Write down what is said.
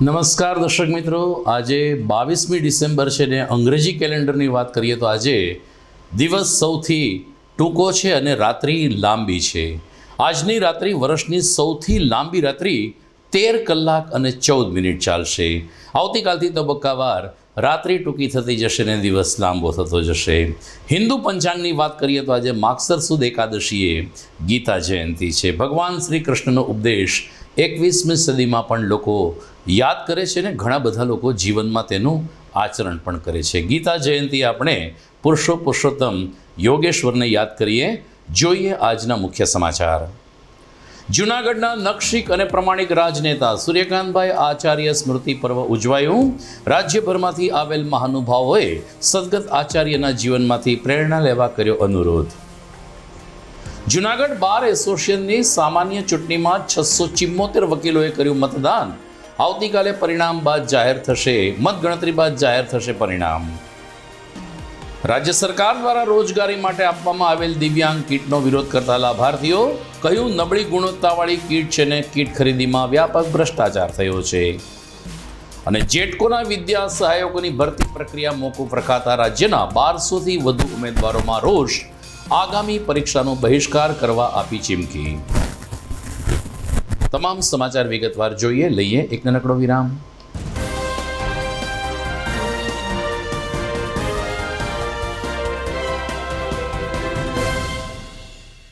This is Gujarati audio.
નમસ્કાર દર્શક મિત્રો. આજે બાવીસમી ડિસેમ્બર છે ને અંગ્રેજી કેલેન્ડરની વાત કરીએ તો આજે દિવસ સૌથી ટૂંકો છે અને રાત્રિ લાંબી છે. આજની રાત્રિ વર્ષની સૌથી લાંબી રાત્રિ તેર કલાક અને ચૌદ મિનિટ ચાલશે. આવતીકાલથી તબક્કાવાર રાત્રિ ટૂંકી થતી જશે ને દિવસ લાંબો થતો જશે. હિન્દુ પંચાંગની વાત કરીએ તો આજે માગસર સુદ એકાદશીએ ગીતા જયંતિ છે. ભગવાન શ્રી કૃષ્ણનો ઉપદેશ એકવીસમી સદીમાં પણ લોકો યાદ કરે છે ને, ઘણા બધા લોકો જીવનમાં તેનું આચરણ પણ કરે છે. ગીતા જયંતિ આપણે પુરુષો પુરુષોત્તમ યોગેશ્વરને યાદ કરીએ. જોઈએ આજના મુખ્ય સમાચાર. જૂનાગઢના નક્ષિક અને પ્રમાણિક રાજનેતા સૂર્યકાંતભાઈ આચાર્ય સ્મૃતિ પર્વ ઉજવાયું. રાજ્યભરમાંથી આવેલ મહાનુભાવોએ સદગત આચાર્યના જીવનમાંથી પ્રેરણા લેવા કર્યો અનુરોધ. જૂનાગઢ બાર એસોસિએશનની સામાન્ય ચૂંટણીમાં છસો ચિમ્મોતેર વકીલોએ કર્યું મતદાન. આવતીકાલે પરિણામ બાદ જાહેર થશે, મતગણતરી બાદ જાહેર થશે પરિણામ. રાજ્ય સરકાર દ્વારા રોજગારી માટે આપવામાં આવેલ દિવ્યાંગ કીટનો વિરોધ કરતા લાભાર્થીઓ, કયું નબળી ગુણવત્તાવાળી કીટ છે ને કીટ ખરીદીમાં વ્યાપક ભ્રષ્ટાચાર થયો છે? અને જેટકોના વિદ્યા સહાયકોની ભરતી પ્રક્રિયા મોકૂફ રખાતા રાજ્યના બારસોથી વધુ ઉમેદવારોમાં રોષ, આગામી પરીક્ષાનો બહિષ્કાર કરવા આપી ચીમકી. તમામ સમાચાર વિગતવાર જોઈએ. લઈએ એક નાનકડો વિરામ.